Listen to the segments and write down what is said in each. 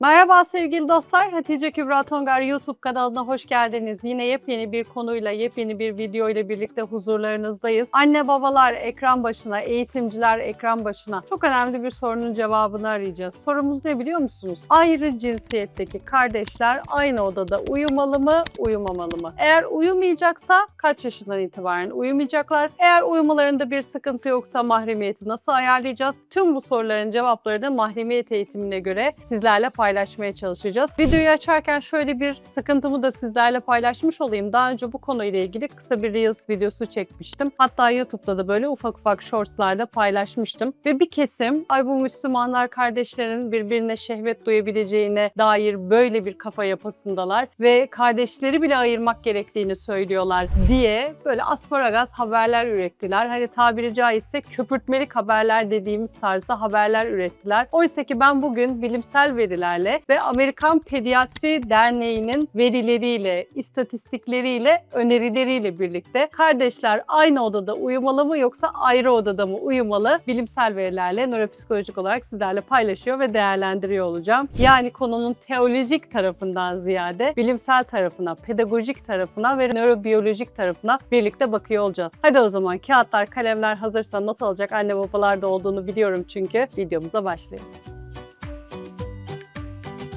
Merhaba sevgili dostlar. Hatice Kübra Tongar YouTube kanalına hoş geldiniz. Yine yepyeni bir konuyla, yepyeni bir video ile birlikte huzurlarınızdayız. Anne babalar ekran başına, eğitimciler ekran başına çok önemli bir sorunun cevabını arayacağız. Sorumuz ne biliyor musunuz? Ayrı cinsiyetteki kardeşler aynı odada uyumalı mı, uyumamalı mı? Eğer uyumayacaksa kaç yaşından itibaren uyumayacaklar? Eğer uyumalarında bir sıkıntı yoksa mahremiyeti nasıl ayarlayacağız? Tüm bu soruların cevaplarını mahremiyet eğitimine göre sizlerle paylaşmaya çalışacağız. Videoyu açarken şöyle bir sıkıntımı da sizlerle paylaşmış olayım. Daha önce bu konuyla ilgili kısa bir Reels videosu çekmiştim. Hatta YouTube'da da böyle ufak ufak shortslarda paylaşmıştım. Ve bir kesim ay bu Müslümanlar kardeşlerin birbirine şehvet duyabileceğine dair böyle bir kafa yapısındalar ve kardeşleri bile ayırmak gerektiğini söylüyorlar diye böyle asparagas haberler ürettiler. Hani tabiri caizse köpürtmelik haberler dediğimiz tarzda haberler ürettiler. Oysa ki ben bugün bilimsel verilerle ve Amerikan Pediatri Derneği'nin verileriyle, istatistikleriyle, önerileriyle birlikte kardeşler aynı odada uyumalı mı yoksa ayrı odada mı uyumalı bilimsel verilerle nöropsikolojik olarak sizlerle paylaşıyor ve değerlendiriyor olacağım. Yani konunun teolojik tarafından ziyade bilimsel tarafına, pedagojik tarafına ve nörobiyolojik tarafına birlikte bakıyor olacağız. Hadi o zaman kağıtlar, kalemler hazırsa not alacak anne babalarda olduğunu biliyorum çünkü videomuza başlayalım.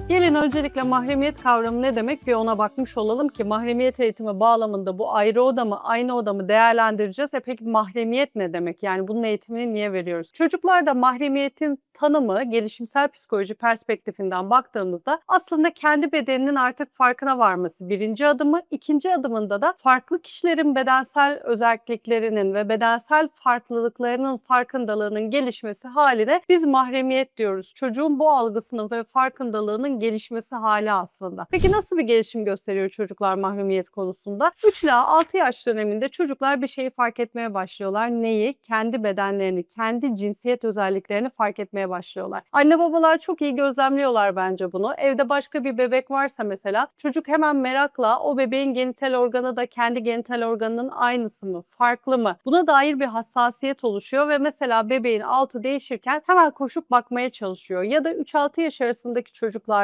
Gelin öncelikle mahremiyet kavramı ne demek bir ona bakmış olalım ki mahremiyet eğitimi bağlamında bu ayrı oda mı aynı oda mı değerlendireceğiz. E peki mahremiyet ne demek? Yani bunun eğitimini niye veriyoruz? Çocuklarda mahremiyetin tanımı gelişimsel psikoloji perspektifinden baktığımızda aslında kendi bedeninin artık farkına varması birinci adımı. ikinci adımında da farklı kişilerin bedensel özelliklerinin ve bedensel farklılıklarının farkındalığının gelişmesi haline biz mahremiyet diyoruz. Çocuğun bu algısının ve farkındalığının gelişmesi hali aslında. Peki nasıl bir gelişim gösteriyor çocuklar mahremiyet konusunda? 3 ila 6 yaş döneminde çocuklar bir şeyi fark etmeye başlıyorlar. Neyi? Kendi bedenlerini, kendi cinsiyet özelliklerini fark etmeye başlıyorlar. Anne babalar çok iyi gözlemliyorlar bence bunu. Evde başka bir bebek varsa mesela çocuk hemen merakla o bebeğin genital organı da kendi genital organının aynısı mı, farklı mı? Buna dair bir hassasiyet oluşuyor ve mesela bebeğin altı değişirken hemen koşup bakmaya çalışıyor. Ya da 3-6 yaş arasındaki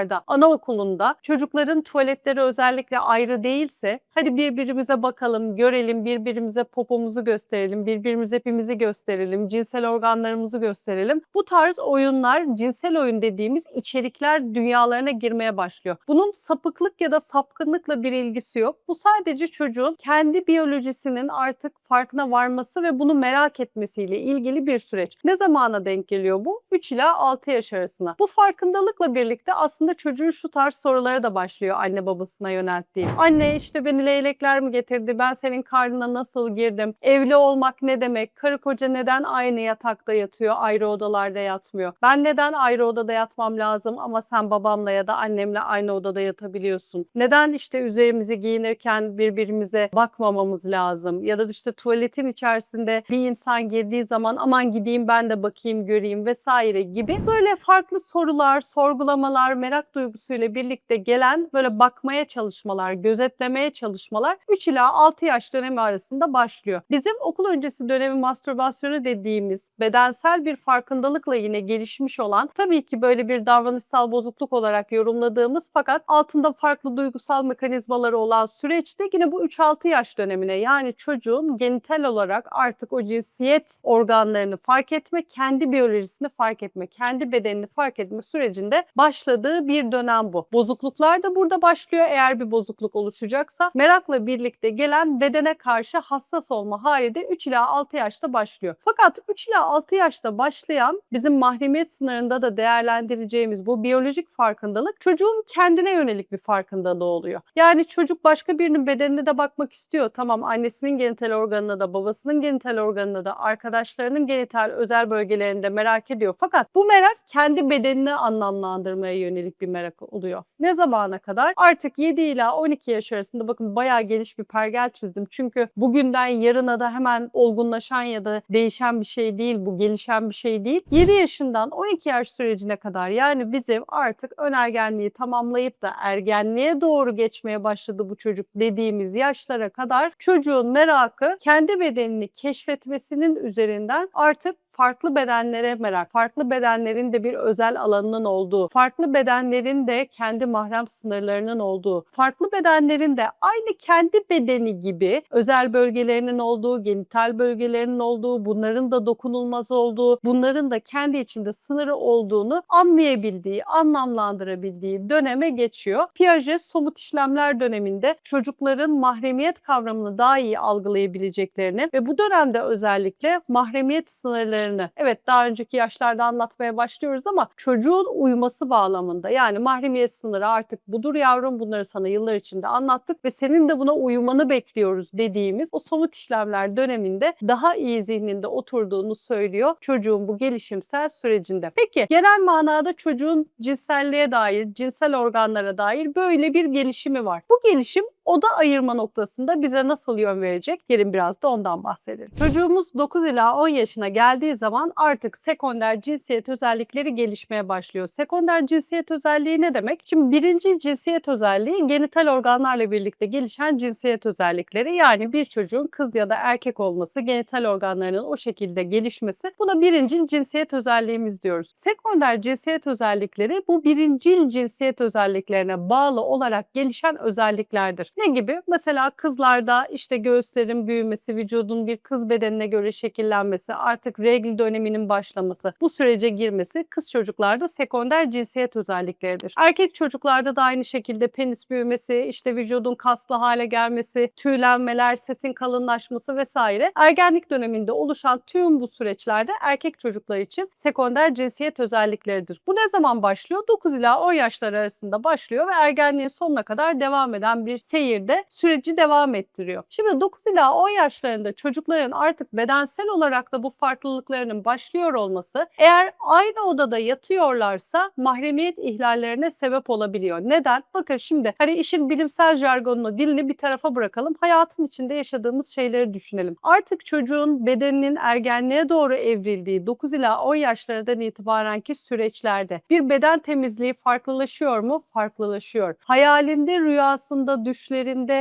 çocuklarda, anaokulunda çocukların tuvaletleri özellikle ayrı değilse hadi birbirimize bakalım, görelim, birbirimize popomuzu gösterelim, birbirimize hepimizi gösterelim, cinsel organlarımızı gösterelim. Bu tarz oyunlar, cinsel oyun dediğimiz içerikler dünyalarına girmeye başlıyor. Bunun sapıklık ya da sapkınlıkla bir ilgisi yok. Bu sadece çocuğun kendi biyolojisinin artık farkına varması ve bunu merak etmesiyle ilgili bir süreç. Ne zamana denk geliyor bu? 3 ila 6 yaş arasına. Bu farkındalıkla birlikte aslında çocuğun şu tarz sorulara da başlıyor anne babasına yönelttiği. Anne işte beni leylekler mi getirdi? Ben senin karnına nasıl girdim? Evli olmak ne demek? Karı koca neden aynı yatakta yatıyor, ayrı odalarda yatmıyor? Ben neden ayrı odada yatmam lazım ama sen babamla ya da annemle aynı odada yatabiliyorsun? Neden işte üzerimizi giyinirken birbirimize bakmamamız lazım? Ya da işte tuvaletin içerisinde bir insan girdiği zaman aman gideyim ben de bakayım göreyim vesaire gibi böyle farklı sorular, sorgulamalar, merak duygusuyla birlikte gelen böyle bakmaya çalışmalar, gözetlemeye çalışmalar 3 ila 6 yaş dönemi arasında başlıyor. Bizim okul öncesi dönemi mastürbasyonu dediğimiz bedensel bir farkındalıkla yine gelişmiş olan tabii ki böyle bir davranışsal bozukluk olarak yorumladığımız fakat altında farklı duygusal mekanizmaları olan süreçte yine bu 3-6 yaş dönemine yani çocuğun genital olarak artık o cinsiyet organlarını fark etme, kendi biyolojisini fark etme, kendi bedenini fark etme sürecinde başladığı bir dönem bu. Bozukluklar da burada başlıyor eğer bir bozukluk oluşacaksa. Merakla birlikte gelen bedene karşı hassas olma hali de 3 ila 6 yaşta başlıyor. Fakat 3 ila 6 yaşta başlayan bizim mahremiyet sınırında da değerlendireceğimiz bu biyolojik farkındalık çocuğun kendine yönelik bir farkındalığı oluyor. Yani çocuk başka birinin bedenine de bakmak istiyor. Tamam annesinin genital organına da babasının genital organına da arkadaşlarının genital özel bölgelerinde merak ediyor. Fakat bu merak kendi bedenini anlamlandırmaya yönelik bir merak oluyor. Ne zamana kadar? Artık 7 ila 12 yaş arasında bakın bayağı geniş bir pergel çizdim. Çünkü bugünden yarına da hemen olgunlaşan ya da değişen bir şey değil bu, gelişen bir şey değil. 7 yaşından 12 yaş sürecine kadar yani bizim artık önergenliği tamamlayıp da ergenliğe doğru geçmeye başladı bu çocuk dediğimiz yaşlara kadar çocuğun merakı kendi bedenini keşfetmesinin üzerinden artık farklı bedenlere merak, farklı bedenlerin de bir özel alanının olduğu, farklı bedenlerin de kendi mahrem sınırlarının olduğu, farklı bedenlerin de aynı kendi bedeni gibi özel bölgelerinin olduğu, genital bölgelerinin olduğu, bunların da dokunulmaz olduğu, bunların da kendi içinde sınırı olduğunu anlayabildiği, anlamlandırabildiği döneme geçiyor. Piaget somut işlemler döneminde çocukların mahremiyet kavramını daha iyi algılayabileceklerini ve bu dönemde özellikle mahremiyet sınırlarını evet daha önceki yaşlarda anlatmaya başlıyoruz ama çocuğun uyması bağlamında yani mahremiyet sınırı artık budur yavrum bunları sana yıllar içinde anlattık ve senin de buna uyumanı bekliyoruz dediğimiz o somut işlemler döneminde daha iyi zihninde oturduğunu söylüyor çocuğun bu gelişimsel sürecinde. Peki genel manada çocuğun cinselliğe dair, cinsel organlara dair böyle bir gelişimi var. Bu gelişim oda ayırma noktasında bize nasıl yön verecek? Gelin biraz da ondan bahsedelim. Çocuğumuz 9 ila 10 yaşına geldiği zaman artık sekonder cinsiyet özellikleri gelişmeye başlıyor. Sekonder cinsiyet özelliği ne demek? Şimdi birinci cinsiyet özelliği genital organlarla birlikte gelişen cinsiyet özellikleri. Yani bir çocuğun kız ya da erkek olması, genital organlarının o şekilde gelişmesi. Buna birincil cinsiyet özelliğimiz diyoruz. Sekonder cinsiyet özellikleri bu birincil cinsiyet özelliklerine bağlı olarak gelişen özelliklerdir. Ne gibi? Mesela kızlarda işte göğüslerin büyümesi, vücudun bir kız bedenine göre şekillenmesi, artık regl döneminin başlaması, bu sürece girmesi kız çocuklarda sekonder cinsiyet özellikleridir. Erkek çocuklarda da aynı şekilde penis büyümesi, işte vücudun kaslı hale gelmesi, tüylenmeler, sesin kalınlaşması vesaire. Ergenlik döneminde oluşan tüm bu süreçlerde erkek çocuklar için sekonder cinsiyet özellikleridir. Bu ne zaman başlıyor? 9 ila 10 yaşlar arasında başlıyor ve ergenliğin sonuna kadar devam eden bir seyirde süreci devam ettiriyor. Şimdi 9 ila 10 yaşlarında çocukların artık bedensel olarak da bu farklılıklarının başlıyor olması eğer aynı odada yatıyorlarsa mahremiyet ihlallerine sebep olabiliyor. Neden? Bakın şimdi hani işin bilimsel jargonunu, dilini bir tarafa bırakalım. Hayatın içinde yaşadığımız şeyleri düşünelim. Artık çocuğun bedeninin ergenliğe doğru evrildiği 9 ila 10 yaşlarından itibarenki süreçlerde bir beden temizliği farklılaşıyor mu? Farklılaşıyor. Hayalinde, rüyasında, düşlerinde,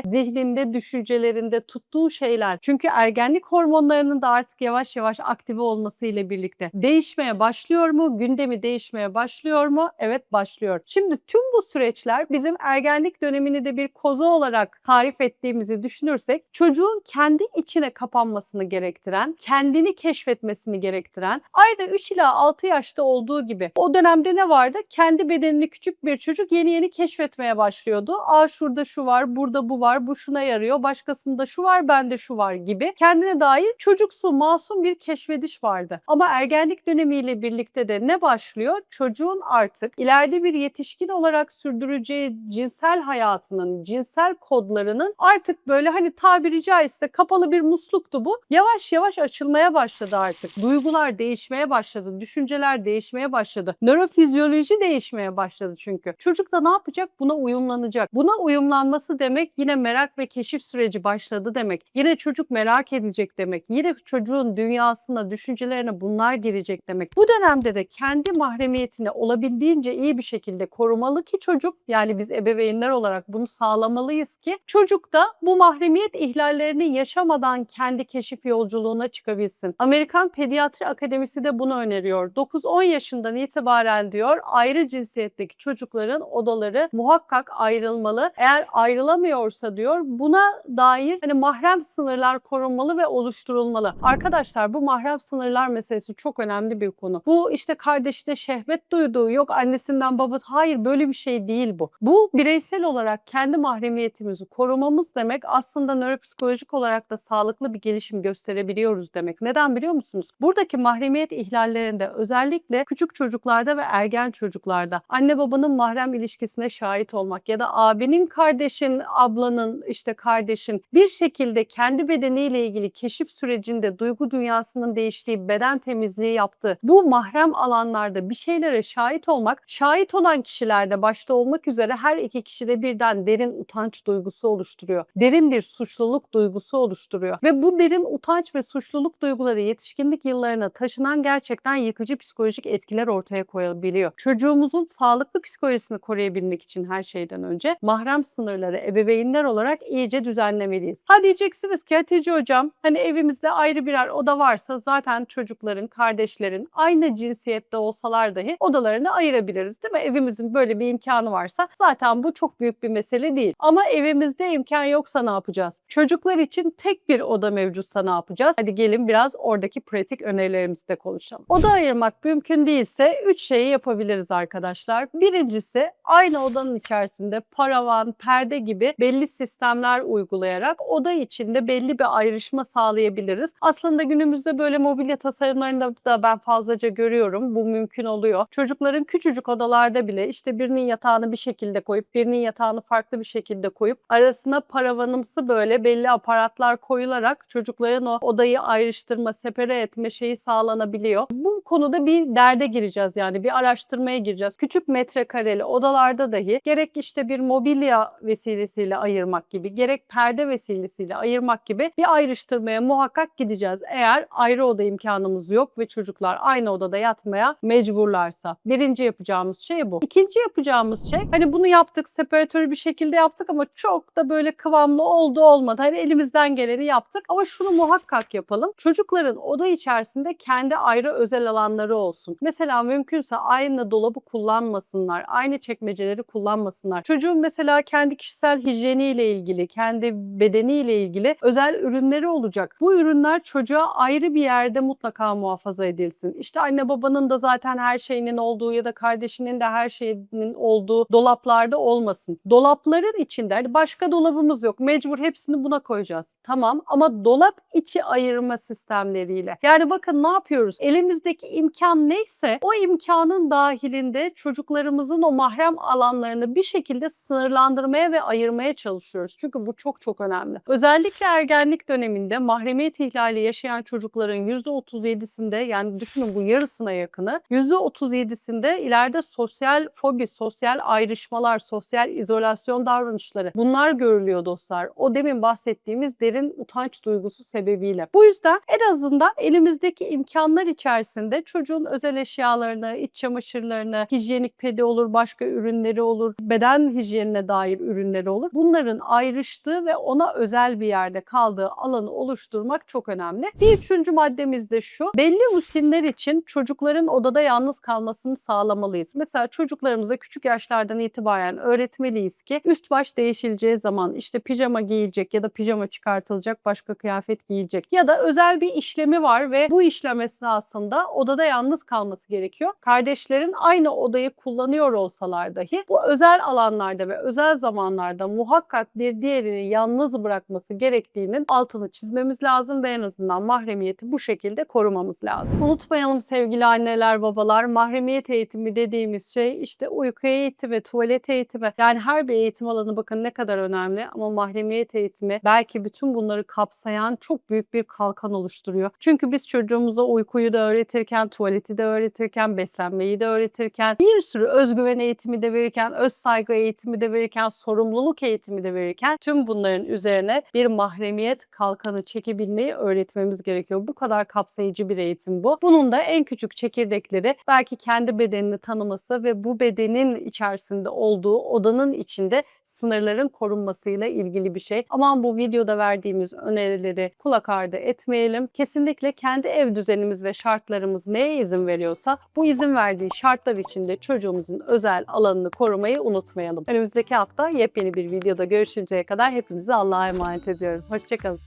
zihninde, düşüncelerinde tuttuğu şeyler. Çünkü ergenlik hormonlarının da artık yavaş yavaş aktive olması ile birlikte değişmeye başlıyor mu? Gündemi değişmeye başlıyor mu? Evet başlıyor. Şimdi tüm bu süreçler bizim ergenlik dönemini de bir koza olarak tarif ettiğimizi düşünürsek çocuğun kendi içine kapanmasını gerektiren, kendini keşfetmesini gerektiren, aynı 3 ila 6 yaşta olduğu gibi o dönemde ne vardı? Kendi bedenini küçük bir çocuk yeni yeni keşfetmeye başlıyordu. Aa şurada şu var, burada bu var, bu şuna yarıyor, başkasında şu var, bende şu var gibi kendine dair çocuksu, masum bir keşfediş vardı. Ama ergenlik dönemiyle birlikte de ne başlıyor? Çocuğun artık ileride bir yetişkin olarak sürdüreceği cinsel hayatının, cinsel kodlarının artık böyle hani tabiri caizse kapalı bir musluktu bu. Yavaş yavaş açılmaya başladı artık. Duygular değişmeye başladı, düşünceler değişmeye başladı. Nörofizyoloji değişmeye başladı çünkü. Çocuk da ne yapacak? Buna uyumlanacak. Buna uyumlanması demek yine merak ve keşif süreci başladı demek. Yine çocuk merak edecek demek. Yine çocuğun dünyasına, düşüncelerine bunlar girecek demek. Bu dönemde de kendi mahremiyetini olabildiğince iyi bir şekilde korumalı ki çocuk yani biz ebeveynler olarak bunu sağlamalıyız ki çocuk da bu mahremiyet ihlallerini yaşamadan kendi keşif yolculuğuna çıkabilsin. Amerikan Pediatri Akademisi de bunu öneriyor. 9-10 yaşından itibaren diyor ayrı cinsiyetteki çocukların odaları muhakkak ayrılmalı. Eğer ayrılamıyorsa diyor buna dair hani mahrem sınırlar korunmalı ve oluşturulmalı. Arkadaşlar bu mahrem sınırlar meselesi çok önemli bir konu. Bu işte kardeşine şehvet duyduğu yok annesinden babası hayır böyle bir şey değil bu. Bu bireysel olarak kendi mahremiyetimizi korumamız demek aslında nöropsikolojik olarak da sağlıklı bir gelişim gösterebiliyoruz demek. Neden biliyor musunuz? Buradaki mahremiyet ihlallerinde özellikle küçük çocuklarda ve ergen çocuklarda anne babanın mahrem ilişkisine şahit olmak ya da abinin, kardeşin, ablanın, işte kardeşin bir şekilde kendi bedeniyle ilgili keşif sürecinde duygu dünyasının değiştiği, beden temizliği yaptığı bu mahrem alanlarda bir şeylere şahit olmak, şahit olan kişilerde başta olmak üzere her iki kişide birden derin utanç duygusu oluşturuyor. Derin bir suçluluk duygusu oluşturuyor. Ve bu derin utanç ve suçluluk duyguları yetişkinlik yıllarına taşınan gerçekten yıkıcı psikolojik etkiler ortaya koyabiliyor. Çocuğumuzun sağlıklı psikolojisini koruyabilmek için her şeyden önce mahrem sınırları ebeveynler olarak iyice düzenlemeliyiz. Ha diyeceksiniz ki Hatice hocam hani evimizde ayrı birer oda varsa zaten çocukların, kardeşlerin aynı cinsiyette olsalar dahi odalarını ayırabiliriz değil mi? Evimizin böyle bir imkanı varsa zaten bu çok büyük bir mesele değil. Ama evimizde imkan yoksa ne yapacağız? Çocuklar için tek bir oda mevcutsa ne yapacağız? Hadi gelin biraz oradaki pratik önerilerimizi de konuşalım. Oda ayırmak mümkün değilse 3 şeyi yapabiliriz arkadaşlar. Birincisi aynı odanın içerisinde paravan, perde gibi belli sistemler uygulayarak oda içinde belli bir ayrışma sağlayabiliriz. Aslında günümüzde böyle mobilya tasarımlarında da ben fazlaca görüyorum. Bu mümkün oluyor. Çocukların küçücük odalarda bile işte birinin yatağını bir şekilde koyup birinin yatağını farklı bir şekilde koyup arasına paravanımsı böyle belli aparatlar koyularak çocukların o odayı ayrıştırma, separe etme şeyi sağlanabiliyor. Bu konuda bir derde gireceğiz yani bir araştırmaya gireceğiz. Küçük metrekareli odalarda dahi gerek işte bir mobilya vesilesiyle ayırmak gibi, gerek perde vesilesiyle ayırmak gibi bir ayrıştırmaya muhakkak gideceğiz. Eğer ayrı oda imkanımız yok ve çocuklar aynı odada yatmaya mecburlarsa. Birinci yapacağımız şey bu. İkinci yapacağımız şey hani bunu yaptık, separatörü bir şekilde yaptık ama çok da böyle kıvamlı oldu olmadı. Hani elimizden geleni yaptık ama şunu muhakkak yapalım. Çocukların oda içerisinde kendi ayrı özel alanları olsun. Mesela mümkünse aynı dolabı kullanmasınlar, aynı çekmeceleri kullanmasınlar. Çocuğun mesela kendi kişisel hijyeniyle ilgili, kendi bedeniyle ilgili özel ürünleri olacak. Bu ürünler çocuğa ayrı bir yerde mutlaka muhafaza edilsin. İşte anne babanın da zaten her şeyinin olduğu ya da kardeşinin de her şeyinin olduğu dolaplarda olmasın. Dolapların içinde hani başka dolabımız yok. Mecbur hepsini buna koyacağız. Tamam ama dolap içi ayırma sistemleriyle. Yani bakın ne yapıyoruz? Elimizdeki imkan neyse o imkanın dahilinde çocuklarımızın o mahrem alanlarını bir şekilde sınırlandırmaya ve ayırmaya çalışıyoruz. Çünkü bu çok çok önemli. Özellikle ergenlik döneminde mahremiyet ihlali yaşayan çocukların %37'sinde yani düşünün bu yarısına yakını %37'sinde ileride sosyal fobi, sosyal ayrışmalar, sosyal izolasyon davranışları bunlar görülüyor dostlar. O demin bahsettiğimiz derin utanç duygusu sebebiyle. Bu yüzden en azından elimizdeki imkanlar içerisinde çocuğun özel eşyalarını, iç çamaşırlarını, hijyenik pedi olur, başka ürünleri olur, beden hijyenine dair ürünleri olur. Bunların ayrıştığı ve ona özel bir yerde kaldığı alanı oluşturmak çok önemli. Bir üçüncü maddemiz de şu. Belli rutinler için çocukların odada yalnız kalmasını sağlamalıyız. Mesela çocuklarımıza küçük yaşlardan itibaren öğretmeliyiz ki üst baş değişileceği zaman işte pijama giyilecek ya da pijama çıkartılacak başka kıyafet giyilecek ya da özel bir işlemi var ve bu işlem esnasında odada yalnız kalması gerekiyor. Kardeşlerin aynı odayı kullanıyor olsalar dahi bu özel alanlarda ve özel zamanlarda muhakkak bir diğerini yalnız bırakması gerektiğinin altını çizmemiz lazım ve en azından mahremiyeti bu şekilde korumamız lazım. Unutmayalım sevgili anneler, babalar, mahremiyet eğitimi dediğimiz şey işte uyku eğitimi, tuvalet eğitimi. Yani her bir eğitim alanı bakın ne kadar önemli ama mahremiyet eğitimi belki bütün bunları kapsayan çok büyük bir kalkan oluşturuyor. Çünkü biz çocuğumuza uykuyu da öğretirken, tuvaleti de öğretirken, beslenmeyi de öğretirken, bir sürü özgüven eğitimi de verirken, öz saygı eğitimi de verirken, sorumluluk eğitimi de verirken tüm bunların üzerine bir mahremiyet kalkanı çekebilmeyi öğretmemiz gerekiyor. Bu kadar kapsayıcı bir eğitim bu. Bunun da en küçük çekirdekleri belki kendi bedenini tanıması ve bu bedenin içerisinde olduğu odanın içinde sınırların korunmasıyla ilgili bir şey. Aman bu videoda verdiğimiz önerileri kulak ardı etmeyelim. Kesinlikle kendi ev düzenimiz ve şartlarımız neye izin veriyorsa bu izin verdiği şartlar içinde çocuğumuzun özel alanını korumayı unutmayalım. Önümüzdeki hafta yepyeni bir videoda görüşünceye kadar hepinizi Allah'a emanet ediyorum. Hoşçakalın.